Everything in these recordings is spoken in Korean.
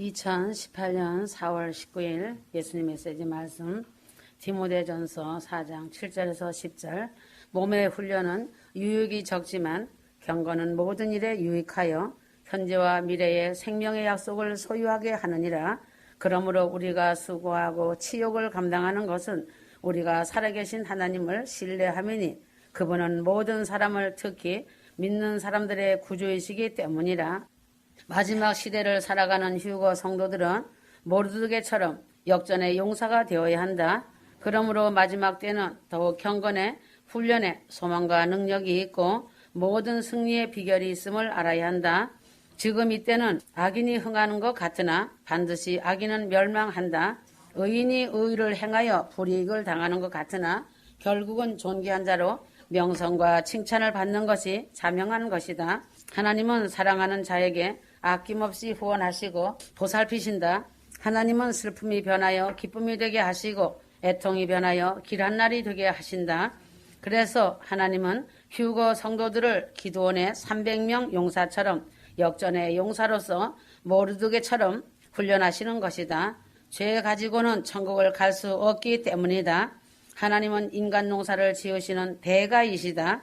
2018년 4월 19일 예수님 메시지 말씀 디모데전서 4장 7절에서 10절. 몸의 훈련은 유익이 적지만 경건은 모든 일에 유익하여 현재와 미래의 생명의 약속을 소유하게 하느니라. 그러므로 우리가 수고하고 치욕을 감당하는 것은 우리가 살아계신 하나님을 신뢰함이니 그분은 모든 사람을 특히 믿는 사람들의 구주이시기 때문이라 마지막 시대를 살아가는 휴거 성도들은 모르드게처럼 역전의 용사가 되어야 한다. 그러므로 마지막 때는 더욱 경건에 훈련에 소망과 능력이 있고 모든 승리의 비결이 있음을 알아야 한다. 지금 이때는 악인이 흥하는 것 같으나 반드시 악인은 멸망한다. 의인이 의를 행하여 불이익을 당하는 것 같으나 결국은 존귀한 자로 명성과 칭찬을 받는 것이 자명한 것이다. 하나님은 사랑하는 자에게 아낌없이 후원하시고 보살피신다. 하나님은 슬픔이 변하여 기쁨이 되게 하시고 애통이 변하여 길한 날이 되게 하신다. 그래서 하나님은 휴거 성도들을 기도원의 300명 용사처럼 역전의 용사로서 모르드게처럼 훈련하시는 것이다. 죄 가지고는 천국을 갈 수 없기 때문이다. 하나님은 인간 농사를 지으시는 대가이시다.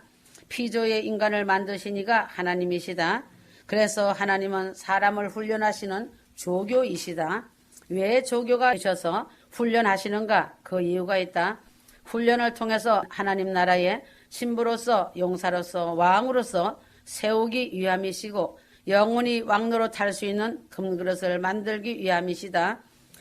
피조의 인간을 만드시니가 하나님이시다. 그래서 하나님은 사람을 훈련하시는 조교이시다. 왜 조교가 되셔서 훈련하시는가? 그 이유가 있다. 훈련을 통해서 하나님 나라의 신부로서 용사로서 왕으로서 세우기 위함이시고 영원히 왕로로 탈 수 있는 금그릇을 만들기 위함이시다.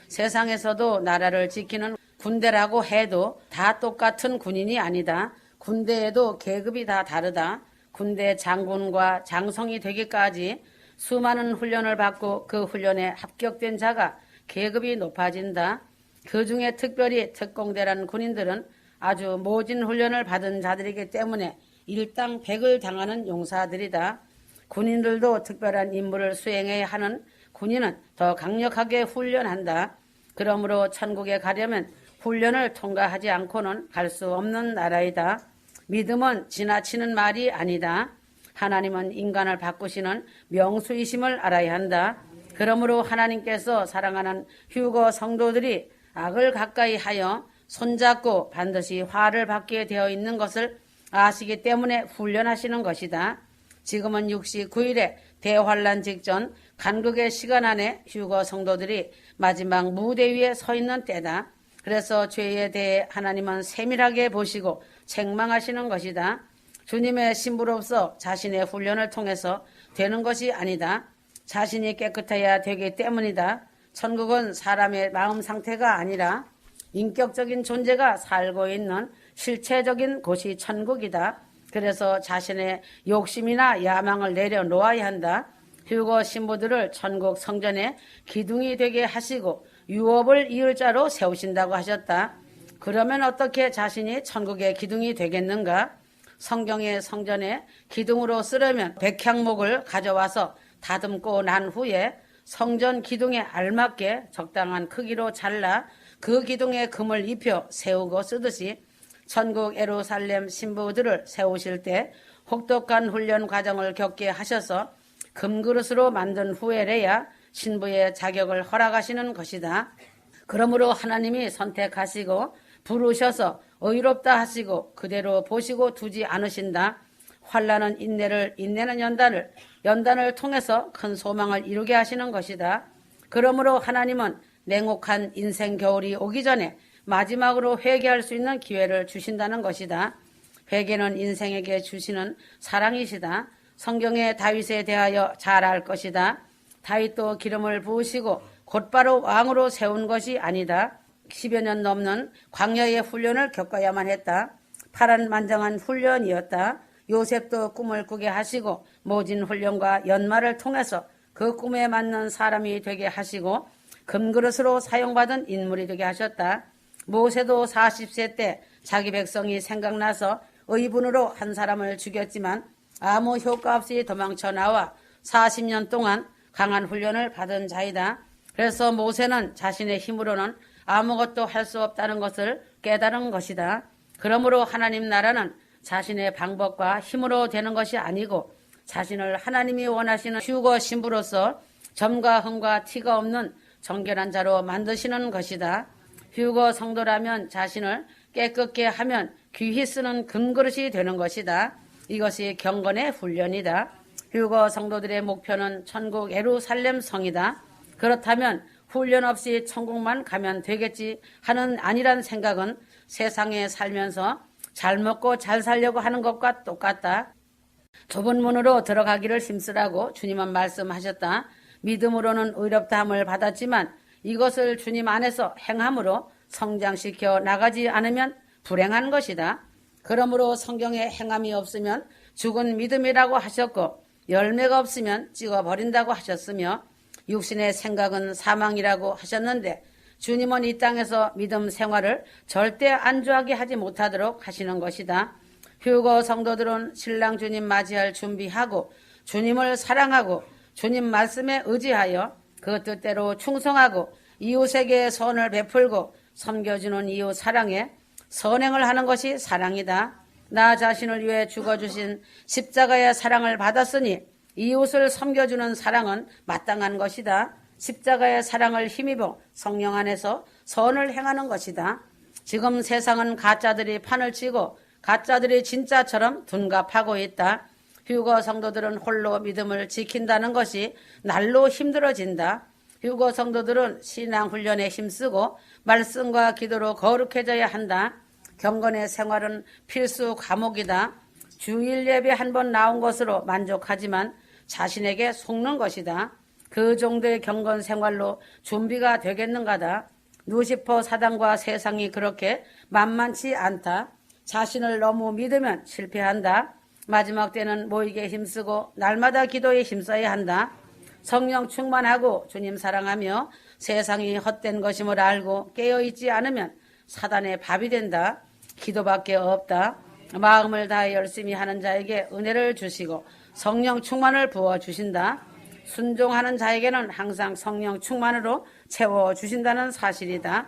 세상에서도 나라를 지키는 군대라고 해도 다 똑같은 군인이 아니다. 군대에도 계급이 다 다르다. 군대 장군과 장성이 되기까지 수많은 훈련을 받고 그 훈련에 합격된 자가 계급이 높아진다. 그 중에 특별히 특공대라는 군인들은 아주 모진 훈련을 받은 자들이기 때문에 일당 백을 당하는 용사들이다. 군인들도 특별한 임무를 수행해야 하는 군인은 더 강력하게 훈련한다. 그러므로 천국에 가려면 훈련을 통과하지 않고는 갈 수 없는 나라이다. 믿음은 지나치는 말이 아니다. 하나님은 인간을 바꾸시는 명수이심을 알아야 한다. 그러므로 하나님께서 사랑하는 휴거 성도들이 악을 가까이 하여 손잡고 반드시 화를 받게 되어 있는 것을 아시기 때문에 훈련하시는 것이다. 지금은 69일에 대환란 직전 간극의 시간 안에 휴거 성도들이 마지막 무대 위에 서 있는 때다. 그래서 죄에 대해 하나님은 세밀하게 보시고 책망하시는 것이다. 주님의 신부로서 자신의 훈련을 통해서 되는 것이 아니다. 자신이 깨끗해야 되기 때문이다. 천국은 사람의 마음 상태가 아니라 인격적인 존재가 살고 있는 실체적인 곳이 천국이다. 그래서 자신의 욕심이나 야망을 내려놓아야 한다. 휴거 신부들을 천국 성전에 기둥이 되게 하시고 유업을 이을 자로 세우신다고 하셨다. 그러면 어떻게 자신이 천국의 기둥이 되겠는가? 성경의 성전에 기둥으로 쓰려면 백향목을 가져와서 다듬고 난 후에 성전 기둥에 알맞게 적당한 크기로 잘라 그 기둥에 금을 입혀 세우고 쓰듯이 천국 에루살렘 신부들을 세우실 때 혹독한 훈련 과정을 겪게 하셔서 금그릇으로 만든 후에래야 신부의 자격을 허락하시는 것이다. 그러므로 하나님이 선택하시고 부르셔서 의롭다 하시고 그대로 보시고 두지 않으신다. 환란은 인내를 인내는 연단을 연단을 통해서 큰 소망을 이루게 하시는 것이다. 그러므로 하나님은 냉혹한 인생 겨울이 오기 전에 마지막으로 회개할 수 있는 기회를 주신다는 것이다. 회개는 인생에게 주시는 사랑이시다. 성경의 다윗에 대하여 잘 알 것이다. 다윗도 기름을 부으시고 곧바로 왕으로 세운 것이 아니다. 10여 년 넘는 광야의 훈련을 겪어야만 했다. 파란만장한 훈련이었다. 요셉도 꿈을 꾸게 하시고 모진 훈련과 연말을 통해서 그 꿈에 맞는 사람이 되게 하시고 금그릇으로 사용받은 인물이 되게 하셨다. 모세도 40세 때 자기 백성이 생각나서 의분으로 한 사람을 죽였지만 아무 효과 없이 도망쳐 나와 40년 동안 강한 훈련을 받은 자이다. 그래서 모세는 자신의 힘으로는 아무것도 할 수 없다는 것을 깨달은 것이다. 그러므로 하나님 나라는 자신의 방법과 힘으로 되는 것이 아니고 자신을 하나님이 원하시는 휴거 신부로서 점과 흠과 티가 없는 정결한 자로 만드시는 것이다. 휴거 성도라면 자신을 깨끗게 하면 귀히 쓰는 금그릇이 되는 것이다. 이것이 경건의 훈련이다. 휴거 성도들의 목표는 천국 에루살렘 성이다. 그렇다면 훈련 없이 천국만 가면 되겠지 하는 아니란 생각은 세상에 살면서 잘 먹고 잘 살려고 하는 것과 똑같다. 좁은 문으로 들어가기를 힘쓰라고 주님은 말씀하셨다. 믿음으로는 의롭다함을 받았지만 이것을 주님 안에서 행함으로 성장시켜 나가지 않으면 불행한 것이다. 그러므로 성경에 행함이 없으면 죽은 믿음이라고 하셨고 열매가 없으면 찍어버린다고 하셨으며 육신의 생각은 사망이라고 하셨는데 주님은 이 땅에서 믿음 생활을 절대 안주하게 하지 못하도록 하시는 것이다. 휴거 성도들은 신랑 주님 맞이할 준비하고 주님을 사랑하고 주님 말씀에 의지하여 그 뜻대로 충성하고 이웃에게 선을 베풀고 섬겨주는 이웃 사랑에 선행을 하는 것이 사랑이다. 나 자신을 위해 죽어주신 십자가의 사랑을 받았으니 이웃을 섬겨주는 사랑은 마땅한 것이다. 십자가의 사랑을 힘입어 성령 안에서 선을 행하는 것이다. 지금 세상은 가짜들이 판을 치고 가짜들이 진짜처럼 둔갑하고 있다. 휴거 성도들은 홀로 믿음을 지킨다는 것이 날로 힘들어진다. 휴거 성도들은 신앙 훈련에 힘쓰고 말씀과 기도로 거룩해져야 한다. 경건의 생활은 필수 과목이다. 주일 예배 한 번 나온 것으로 만족하지만 자신에게 속는 것이다. 그 정도의 경건 생활로 준비가 되겠는가다. 루시퍼 사단과 세상이 그렇게 만만치 않다. 자신을 너무 믿으면 실패한다. 마지막 때는 모이게 힘쓰고 날마다 기도에 힘써야 한다. 성령 충만하고 주님 사랑하며 세상이 헛된 것임을 알고 깨어있지 않으면 사단의 밥이 된다. 기도밖에 없다. 마음을 다해 열심히 하는 자에게 은혜를 주시고 성령 충만을 부어 주신다. 순종하는 자에게는 항상 성령 충만으로 채워 주신다는 사실이다.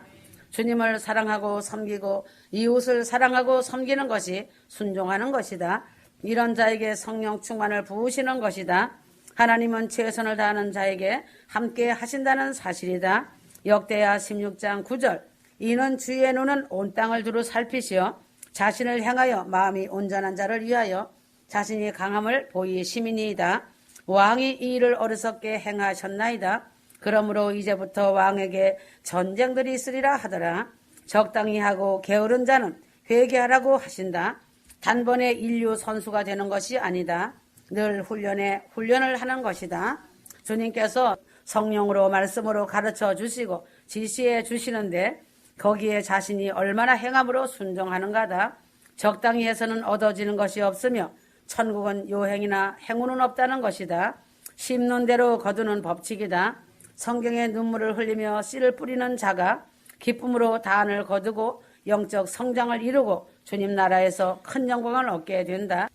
주님을 사랑하고 섬기고 이웃을 사랑하고 섬기는 것이 순종하는 것이다. 이런 자에게 성령 충만을 부으시는 것이다. 하나님은 최선을 다하는 자에게 함께 하신다는 사실이다. 역대하 16장 9절 이는 주의 눈은 온 땅을 두루 살피시어 자신을 향하여 마음이 온전한 자를 위하여 자신이 강함을 보이시민이이다. 왕이 이 일을 어리석게 행하셨나이다. 그러므로 이제부터 왕에게 전쟁들이 있으리라 하더라. 적당히 하고 게으른 자는 회개하라고 하신다. 단번에 인류 선수가 되는 것이 아니다. 늘 훈련에 훈련을 하는 것이다. 주님께서 성령으로 말씀으로 가르쳐 주시고 지시해 주시는데 거기에 자신이 얼마나 행함으로 순종하는가다. 적당히 해서는 얻어지는 것이 없으며 천국은 요행이나 행운은 없다는 것이다. 심는 대로 거두는 법칙이다. 성경에 눈물을 흘리며 씨를 뿌리는 자가 기쁨으로 다안을 거두고 영적 성장을 이루고 주님 나라에서 큰 영광을 얻게 된다.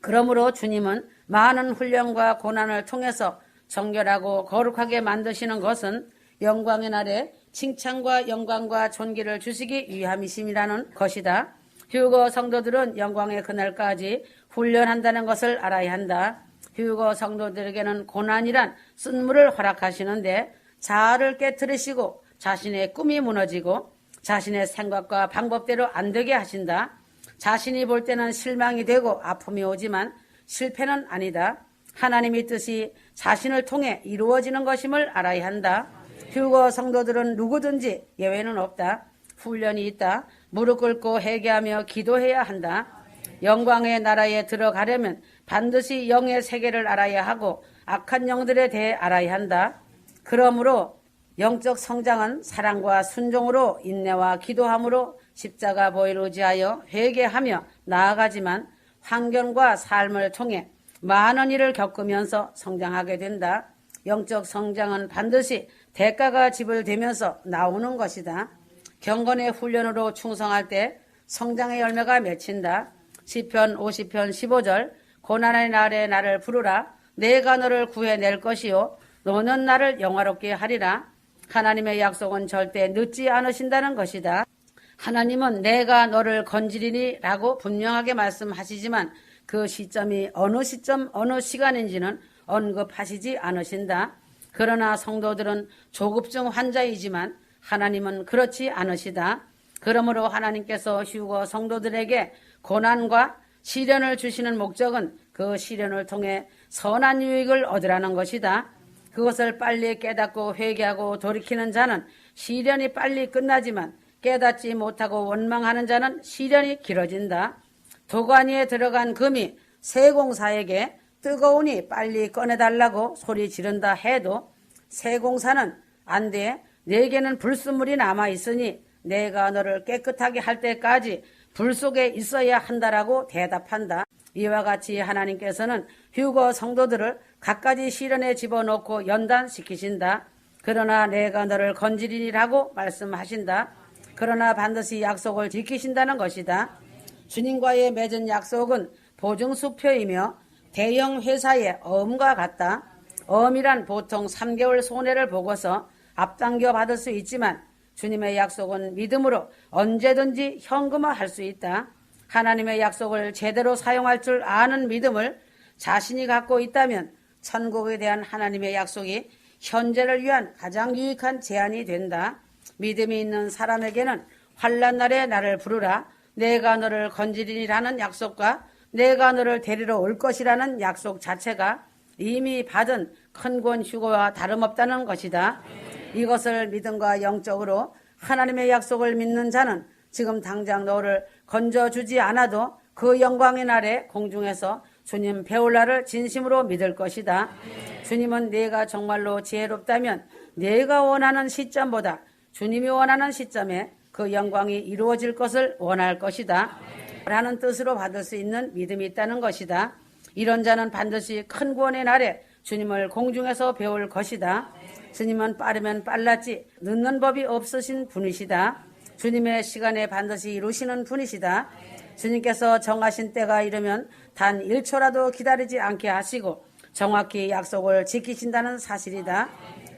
그러므로 주님은 많은 훈련과 고난을 통해서 정결하고 거룩하게 만드시는 것은 영광의 날에 칭찬과 영광과 존귀를 주시기 위함이심이라는 것이다. 휴거 성도들은 영광의 그날까지 훈련한다는 것을 알아야 한다. 휴거 성도들에게는 고난이란 쓴물을 허락하시는데 자아를 깨뜨리시고 자신의 꿈이 무너지고 자신의 생각과 방법대로 안 되게 하신다. 자신이 볼 때는 실망이 되고 아픔이 오지만 실패는 아니다. 하나님의 뜻이 자신을 통해 이루어지는 것임을 알아야 한다. 휴거 성도들은 누구든지 예외는 없다. 훈련이 있다. 무릎 꿇고 회개하며 기도해야 한다. 영광의 나라에 들어가려면 반드시 영의 세계를 알아야 하고 악한 영들에 대해 알아야 한다. 그러므로 영적 성장은 사랑과 순종으로 인내와 기도함으로 십자가 보혈 의지하여 회개하며 나아가지만 환경과 삶을 통해 많은 일을 겪으면서 성장하게 된다. 영적 성장은 반드시 대가가 지불되면서 나오는 것이다. 경건의 훈련으로 충성할 때 성장의 열매가 맺힌다. 시편 50편 15절 고난의 날에 나를 부르라 내가 너를 구해낼 것이요 너는 나를 영화롭게 하리라 하나님의 약속은 절대 늦지 않으신다는 것이다. 하나님은 내가 너를 건지리니 라고 분명하게 말씀하시지만 그 시점이 어느 시점 어느 시간인지는 언급하시지 않으신다. 그러나 성도들은 조급증 환자이지만 하나님은 그렇지 않으시다. 그러므로 하나님께서 휴거 성도들에게 고난과 시련을 주시는 목적은 그 시련을 통해 선한 유익을 얻으라는 것이다. 그것을 빨리 깨닫고 회개하고 돌이키는 자는 시련이 빨리 끝나지만 깨닫지 못하고 원망하는 자는 시련이 길어진다. 도관위에 들어간 금이 세공사에게 뜨거우니 빨리 꺼내달라고 소리 지른다 해도 세공사는 안 돼. 내게는 불순물이 남아 있으니 내가 너를 깨끗하게 할 때까지 불 속에 있어야 한다라고 대답한다. 이와 같이 하나님께서는 휴거 성도들을 갖가지 시련에 집어넣고 연단시키신다. 그러나 내가 너를 건지리라고 말씀하신다. 그러나 반드시 약속을 지키신다는 것이다. 주님과의 맺은 약속은 보증수표이며 대형 회사의 어음과 같다. 어음이란 보통 3개월 손해를 보고서 앞당겨 받을 수 있지만 주님의 약속은 믿음으로 언제든지 현금화할 수 있다. 하나님의 약속을 제대로 사용할 줄 아는 믿음을 자신이 갖고 있다면 천국에 대한 하나님의 약속이 현재를 위한 가장 유익한 제안이 된다. 믿음이 있는 사람에게는 환란 날에 나를 부르라. 내가 너를 건지리라는 약속과 내가 너를 데리러 올 것이라는 약속 자체가 이미 받은 큰 권 휴거와 다름없다는 것이다. 이것을 믿음과 영적으로 하나님의 약속을 믿는 자는 지금 당장 너를 건져주지 않아도 그 영광의 날에 공중에서 주님 배울 날을 진심으로 믿을 것이다. 주님은 내가 정말로 지혜롭다면 내가 원하는 시점보다 주님이 원하는 시점에 그 영광이 이루어질 것을 원할 것이다. 라는 뜻으로 받을 수 있는 믿음이 있다는 것이다. 이런 자는 반드시 큰 구원의 날에 주님을 공중에서 배울 것이다. 주님은 빠르면 빨랐지 늦는 법이 없으신 분이시다. 주님의 시간에 반드시 이루시는 분이시다. 주님께서 정하신 때가 이르면 단 1초라도 기다리지 않게 하시고 정확히 약속을 지키신다는 사실이다.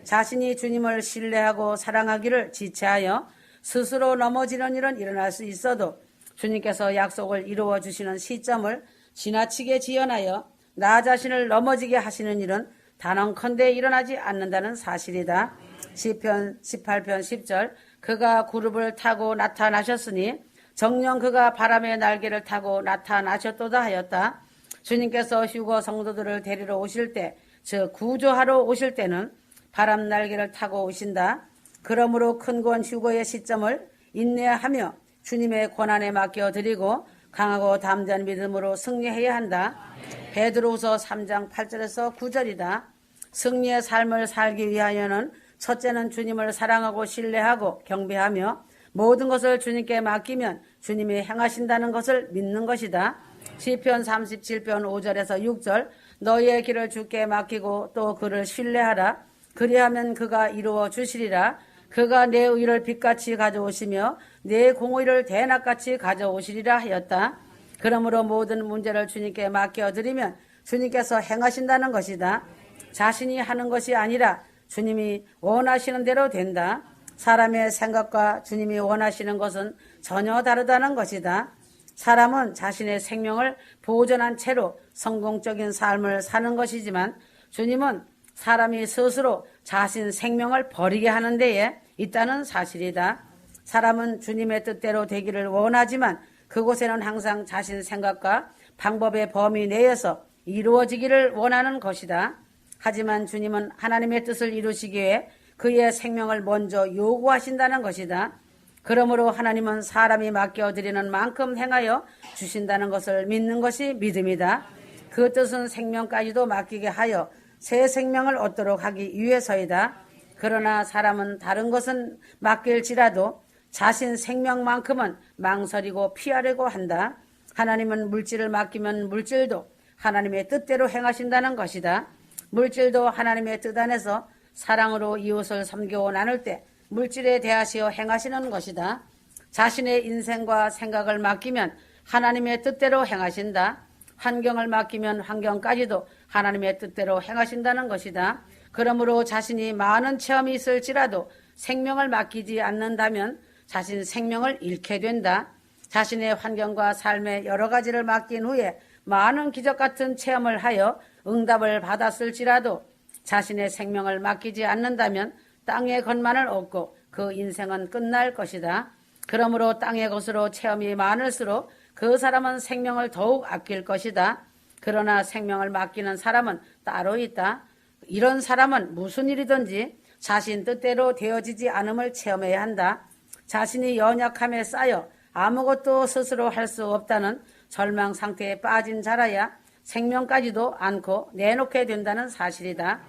자신이 주님을 신뢰하고 사랑하기를 지체하여 스스로 넘어지는 일은 일어날 수 있어도 주님께서 약속을 이루어 주시는 시점을 지나치게 지연하여 나 자신을 넘어지게 하시는 일은 단언컨대 일어나지 않는다는 사실이다. 시편 18편 10절 그가 구름을 타고 나타나셨으니 정령 그가 바람의 날개를 타고 나타나셨도다 하였다. 주님께서 휴거 성도들을 데리러 오실 때, 즉 구조하러 오실 때는 바람 날개를 타고 오신다. 그러므로 큰 권 휴거의 시점을 인내하며 주님의 권한에 맡겨 드리고 강하고 담대한 믿음으로 승리해야 한다. 베드로후서 3장 8절에서 9절이다. 승리의 삶을 살기 위하여는 첫째는 주님을 사랑하고 신뢰하고 경배하며 모든 것을 주님께 맡기면 주님이 행하신다는 것을 믿는 것이다. 시편 37편 5절에서 6절 너희의 길을 주께 맡기고 또 그를 신뢰하라. 그리하면 그가 이루어 주시리라. 그가 내 의를 빛같이 가져오시며 내 공의를 대낮같이 가져오시리라 하였다. 그러므로 모든 문제를 주님께 맡겨드리면 주님께서 행하신다는 것이다. 자신이 하는 것이 아니라 주님이 원하시는 대로 된다. 사람의 생각과 주님이 원하시는 것은 전혀 다르다는 것이다. 사람은 자신의 생명을 보존한 채로 성공적인 삶을 사는 것이지만 주님은 사람이 스스로 자신 생명을 버리게 하는 데에 있다는 사실이다. 사람은 주님의 뜻대로 되기를 원하지만 그곳에는 항상 자신 생각과 방법의 범위 내에서 이루어지기를 원하는 것이다. 하지만 주님은 하나님의 뜻을 이루시기 위해 그의 생명을 먼저 요구하신다는 것이다. 그러므로 하나님은 사람이 맡겨드리는 만큼 행하여 주신다는 것을 믿는 것이 믿음이다. 그 뜻은 생명까지도 맡기게 하여 새 생명을 얻도록 하기 위해서이다. 그러나 사람은 다른 것은 맡길지라도 자신 생명만큼은 망설이고 피하려고 한다. 하나님은 물질을 맡기면 물질도 하나님의 뜻대로 행하신다는 것이다. 물질도 하나님의 뜻 안에서 사랑으로 이웃을 섬겨 나눌 때 물질에 대하시어 행하시는 것이다. 자신의 인생과 생각을 맡기면 하나님의 뜻대로 행하신다. 환경을 맡기면 환경까지도 하나님의 뜻대로 행하신다는 것이다. 그러므로 자신이 많은 체험이 있을지라도 생명을 맡기지 않는다면 자신 생명을 잃게 된다. 자신의 환경과 삶의 여러 가지를 맡긴 후에 많은 기적 같은 체험을 하여 응답을 받았을지라도 자신의 생명을 맡기지 않는다면 땅의 것만을 얻고 그 인생은 끝날 것이다. 그러므로 땅의 것으로 체험이 많을수록 그 사람은 생명을 더욱 아낄 것이다. 그러나 생명을 맡기는 사람은 따로 있다. 이런 사람은 무슨 일이든지 자신 뜻대로 되어지지 않음을 체험해야 한다. 자신이 연약함에 쌓여 아무것도 스스로 할 수 없다는 절망 상태에 빠진 자라야 생명까지도 않고 내놓게 된다는 사실이다.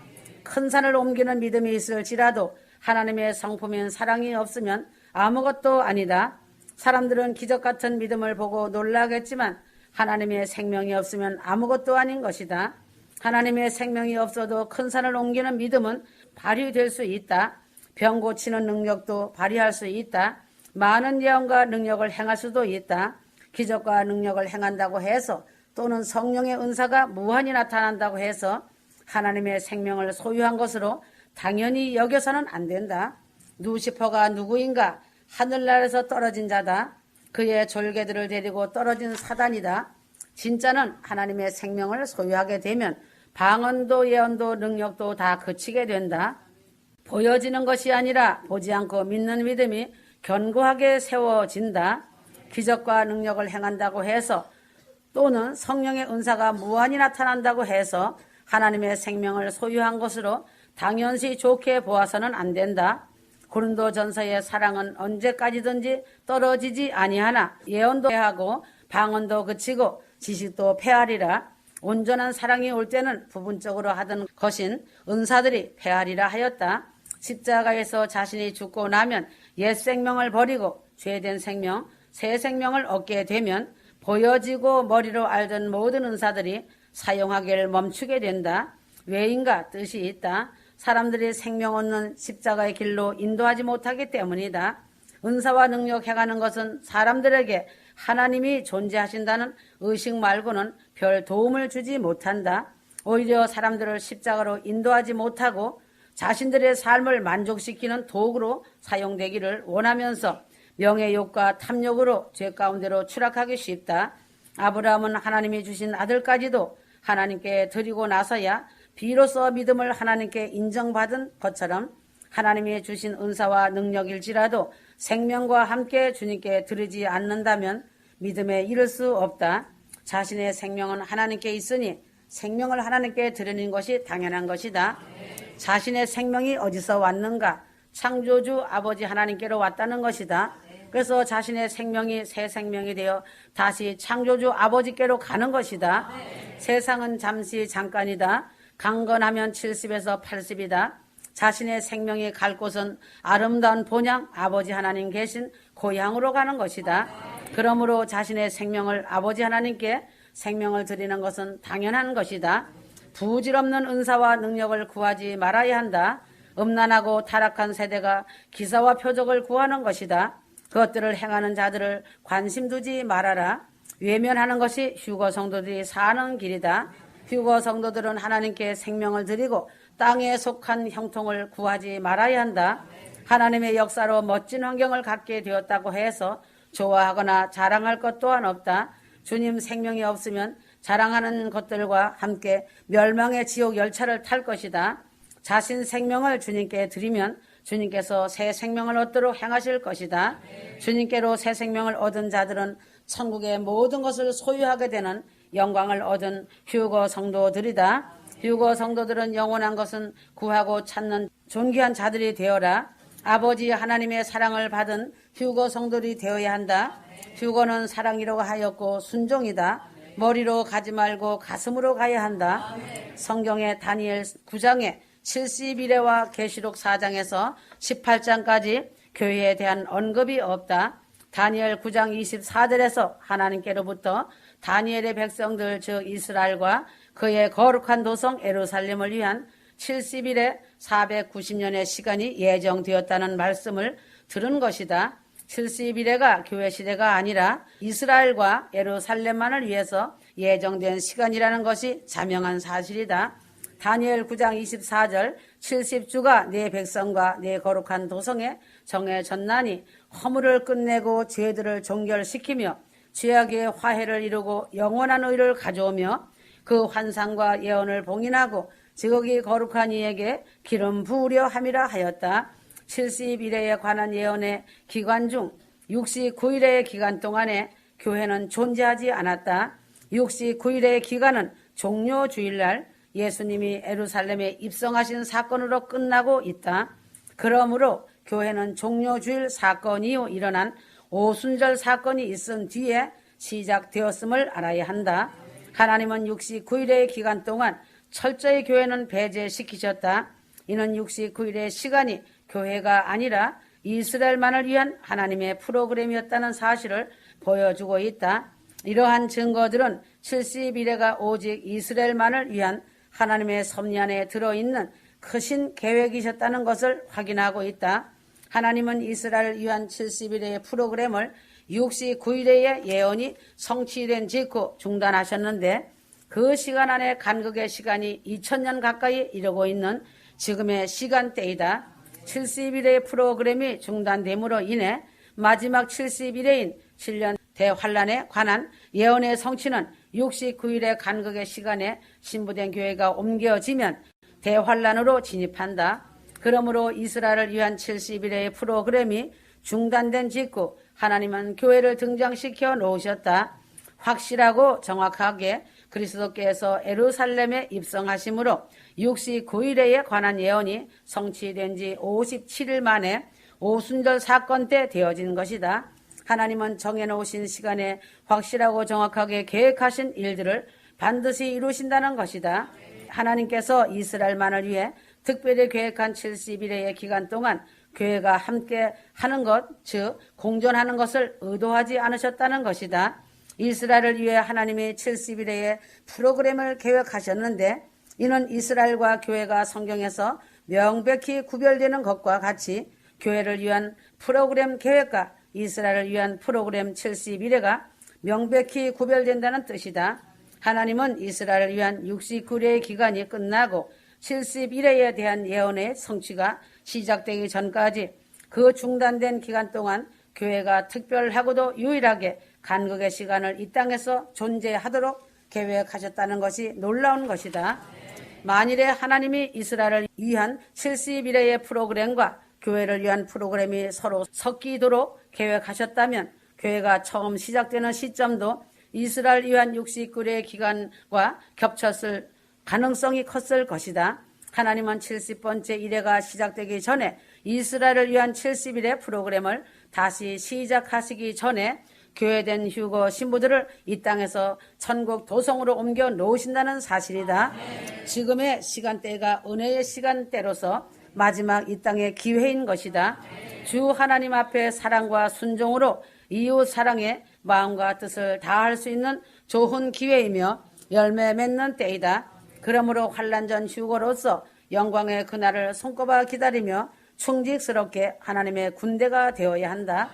큰 산을 옮기는 믿음이 있을지라도 하나님의 성품인 사랑이 없으면 아무것도 아니다. 사람들은 기적 같은 믿음을 보고 놀라겠지만 하나님의 생명이 없으면 아무것도 아닌 것이다. 하나님의 생명이 없어도 큰 산을 옮기는 믿음은 발휘될 수 있다. 병 고치는 능력도 발휘할 수 있다. 많은 예언과 능력을 행할 수도 있다. 기적과 능력을 행한다고 해서 또는 성령의 은사가 무한히 나타난다고 해서 하나님의 생명을 소유한 것으로 당연히 여겨서는 안 된다. 누시퍼가 누구인가? 하늘나라에서 떨어진 자다. 그의 졸개들을 데리고 떨어진 사단이다. 진짜는 하나님의 생명을 소유하게 되면 방언도 예언도 능력도 다 그치게 된다. 보여지는 것이 아니라 보지 않고 믿는 믿음이 견고하게 세워진다. 기적과 능력을 행한다고 해서 또는 성령의 은사가 무한히 나타난다고 해서 하나님의 생명을 소유한 것으로 당연시 좋게 보아서는 안 된다. 고린도 전서의 사랑은 언제까지든지 떨어지지 아니하나 예언도 하고 방언도 그치고 지식도 폐하리라. 온전한 사랑이 올 때는 부분적으로 하던 것인 은사들이 폐하리라 하였다. 십자가에서 자신이 죽고 나면 옛 생명을 버리고 죄된 생명, 새 생명을 얻게 되면 보여지고 머리로 알던 모든 은사들이 사용하기를 멈추게 된다. 왜인가 뜻이 있다. 사람들이 생명 얻는 십자가의 길로 인도하지 못하기 때문이다. 은사와 능력 해가는 것은 사람들에게 하나님이 존재하신다는 의식 말고는 별 도움을 주지 못한다. 오히려 사람들을 십자가로 인도하지 못하고 자신들의 삶을 만족시키는 도구로 사용되기를 원하면서 명예욕과 탐욕으로 죄 가운데로 추락하기 쉽다. 아브라함은 하나님이 주신 아들까지도 하나님께 드리고 나서야 비로소 믿음을 하나님께 인정받은 것처럼 하나님이 주신 은사와 능력일지라도 생명과 함께 주님께 드리지 않는다면 믿음에 이를 수 없다. 자신의 생명은 하나님께 있으니 생명을 하나님께 드리는 것이 당연한 것이다. 자신의 생명이 어디서 왔는가? 창조주 아버지 하나님께로 왔다는 것이다. 그래서 자신의 생명이 새 생명이 되어 다시 창조주 아버지께로 가는 것이다. 세상은 잠시 잠깐이다. 강건하면 70에서 80이다. 자신의 생명이 갈 곳은 아름다운 본향 아버지 하나님 계신 고향으로 가는 것이다. 그러므로 자신의 생명을 아버지 하나님께 생명을 드리는 것은 당연한 것이다. 부질없는 은사와 능력을 구하지 말아야 한다. 음란하고 타락한 세대가 기사와 표적을 구하는 것이다. 그것들을 행하는 자들을 관심 두지 말아라. 외면하는 것이 휴거 성도들이 사는 길이다. 휴거 성도들은 하나님께 생명을 드리고 땅에 속한 형통을 구하지 말아야 한다. 하나님의 역사로 멋진 환경을 갖게 되었다고 해서 좋아하거나 자랑할 것 또한 없다. 주님 생명이 없으면 자랑하는 것들과 함께 멸망의 지옥 열차를 탈 것이다. 자신 생명을 주님께 드리면 주님께서 새 생명을 얻도록 행하실 것이다. 주님께로 새 생명을 얻은 자들은 천국의 모든 것을 소유하게 되는 영광을 얻은 휴거 성도들이다. 휴거 성도들은 영원한 것은 구하고 찾는 존귀한 자들이 되어라. 아버지 하나님의 사랑을 받은 휴거 성도들이 되어야 한다. 휴거는 사랑이라고 하였고 순종이다. 머리로 가지 말고 가슴으로 가야 한다. 성경의 다니엘 9장에 70일에와 계시록 4장에서 18장까지 교회에 대한 언급이 없다. 다니엘 9장 24절에서 하나님께로부터 다니엘의 백성들 즉 이스라엘과 그의 거룩한 도성 에루살렘을 위한 70일에 490년의 시간이 예정되었다는 말씀을 들은 것이다. 70일에가 교회 시대가 아니라 이스라엘과 예루살렘만을 위해서 예정된 시간이라는 것이 자명한 사실이다. 다니엘 9장 24절 70주가 내 백성과 내 거룩한 도성에 정해졌나니 허물을 끝내고 죄들을 종결시키며 죄악의 화해를 이루고 영원한 의를 가져오며 그 환상과 예언을 봉인하고 지극히 거룩한 이에게 기름 부으려 함이라 하였다. 71회에 관한 예언의 기간 중 69일의 기간 동안에 교회는 존재하지 않았다. 69일의 기간은 종료 주일날 예수님이 에루살렘에 입성하신 사건으로 끝나고 있다. 그러므로 교회는 종료 주일 사건 이후 일어난 오순절 사건이 있은 뒤에 시작되었음을 알아야 한다. 하나님은 69일의 기간 동안 철저히 교회는 배제시키셨다. 이는 69일의 시간이 교회가 아니라 이스라엘만을 위한 하나님의 프로그램이었다는 사실을 보여주고 있다. 이러한 증거들은 70일에가 오직 이스라엘만을 위한 하나님의 섭리 안에 들어있는 크신 계획이셨다는 것을 확인하고 있다. 하나님은 이스라엘을 위한 70일의 프로그램을 69일의 예언이 성취된 직후 중단하셨는데 그 시간 안에 간극의 시간이 2000년 가까이 이르고 있는 지금의 시간대이다. 70일의 프로그램이 중단됨으로 인해 마지막 70일에인 7년 대환란에 관한 예언의 성취는 69일의 간극의 시간에 신부된 교회가 옮겨지면 대환란으로 진입한다. 그러므로 이스라엘을 위한 70일의 프로그램이 중단된 직후 하나님은 교회를 등장시켜 놓으셨다. 확실하고 정확하게 그리스도께서 에루살렘에 입성하심으로 69일에 관한 예언이 성취된 지 57일 만에 오순절 사건 때 되어진 것이다. 하나님은 정해놓으신 시간에 확실하고 정확하게 계획하신 일들을 반드시 이루신다는 것이다. 하나님께서 이스라엘만을 위해 특별히 계획한 70일의 기간 동안 교회가 함께 하는 것, 즉 공존하는 것을 의도하지 않으셨다는 것이다. 이스라엘을 위해 하나님이 70일의 프로그램을 계획하셨는데 이는 이스라엘과 교회가 성경에서 명백히 구별되는 것과 같이 교회를 위한 프로그램 계획과 이스라엘을 위한 프로그램 71회가 명백히 구별된다는 뜻이다. 하나님은 이스라엘을 위한 69회의 기간이 끝나고 71회에 대한 예언의 성취가 시작되기 전까지 그 중단된 기간 동안 교회가 특별하고도 유일하게 간극의 시간을 이 땅에서 존재하도록 계획하셨다는 것이 놀라운 것이다. 만일에 하나님이 이스라엘을 위한 71회의 프로그램과 교회를 위한 프로그램이 서로 섞이도록 계획하셨다면 교회가 처음 시작되는 시점도 이스라엘 위한 69회의 기간과 겹쳤을 가능성이 컸을 것이다. 하나님은 70번째 일회가 시작되기 전에 이스라엘을 위한 70일의 프로그램을 다시 시작하시기 전에 교회된 휴거 신부들을 이 땅에서 천국 도성으로 옮겨 놓으신다는 사실이다. 지금의 시간대가 은혜의 시간대로서 마지막 이 땅의 기회인 것이다. 주 하나님 앞에 사랑과 순종으로 이웃 사랑의 마음과 뜻을 다할 수 있는 좋은 기회이며 열매 맺는 때이다. 그러므로 환란 전 휴거로서 영광의 그날을 손꼽아 기다리며 충직스럽게 하나님의 군대가 되어야 한다.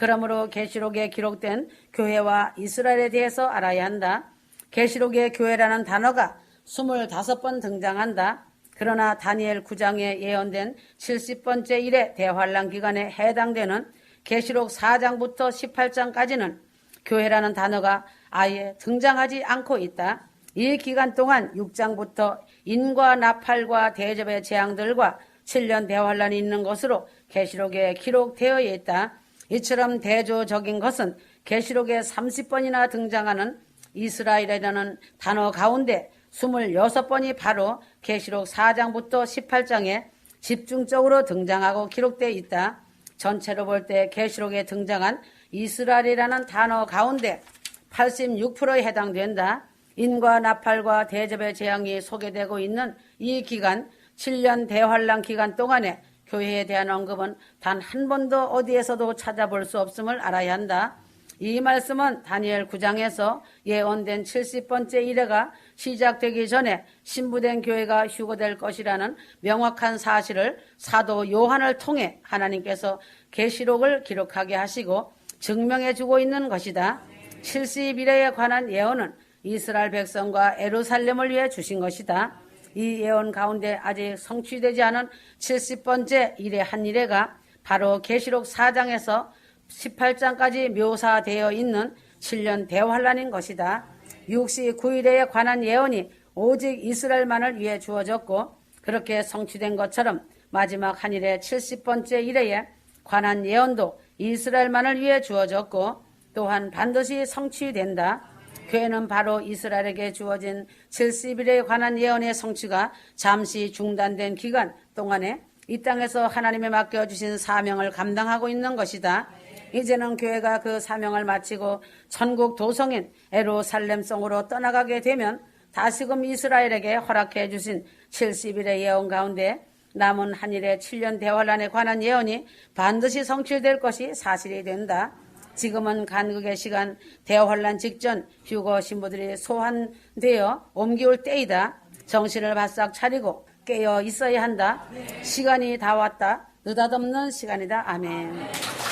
그러므로 계시록에 기록된 교회와 이스라엘에 대해서 알아야 한다. 계시록의 교회라는 단어가 25번 등장한다. 그러나 다니엘 9장에 예언된 70번째 일의 대환란 기간에 해당되는 계시록 4장부터 18장까지는 교회라는 단어가 아예 등장하지 않고 있다. 이 기간 동안 6장부터 인과 나팔과 대접의 재앙들과 7년 대환란이 있는 것으로 계시록에 기록되어 있다. 이처럼 대조적인 것은 계시록에 30번이나 등장하는 이스라엘이라는 단어 가운데 26번이 바로 계시록 4장부터 18장에 집중적으로 등장하고 기록되어 있다. 전체로 볼 때 계시록에 등장한 이스라엘이라는 단어 가운데 86%에 해당된다. 인과 나팔과 대접의 재앙이 소개되고 있는 이 기간 7년 대환란 기간 동안에 교회에 대한 언급은 단 한 번도 어디에서도 찾아볼 수 없음을 알아야 한다. 이 말씀은 다니엘 9장에서 예언된 70번째 일회가 시작되기 전에 신부된 교회가 휴거될 것이라는 명확한 사실을 사도 요한을 통해 하나님께서 계시록을 기록하게 하시고 증명해 주고 있는 것이다. 70일에 관한 예언은 이스라엘 백성과 에루살렘을 위해 주신 것이다. 이 예언 가운데 아직 성취되지 않은 70번째 일의 한 일회가 바로 계시록 4장에서 18장까지 묘사되어 있는 7년 대환란인 것이다. 69일에 관한 예언이 오직 이스라엘만을 위해 주어졌고 그렇게 성취된 것처럼 마지막 한 일의 70번째 일회에 관한 예언도 이스라엘만을 위해 주어졌고 또한 반드시 성취된다. 교회는 바로 이스라엘에게 주어진 70일에 관한 예언의 성취가 잠시 중단된 기간 동안에 이 땅에서 하나님의 맡겨주신 사명을 감당하고 있는 것이다. 이제는 교회가 그 사명을 마치고 천국 도성인 에루살렘성으로 떠나가게 되면 다시금 이스라엘에게 허락해 주신 70일의 예언 가운데 남은 한일의 7년 대환란에 관한 예언이 반드시 성취될 것이 사실이 된다. 지금은 간극의 시간, 대환란 직전 휴거 신부들이 소환되어 옮기올 때이다. 정신을 바싹 차리고 깨어 있어야 한다. 시간이 다 왔다. 느닷없는 시간이다. 아멘.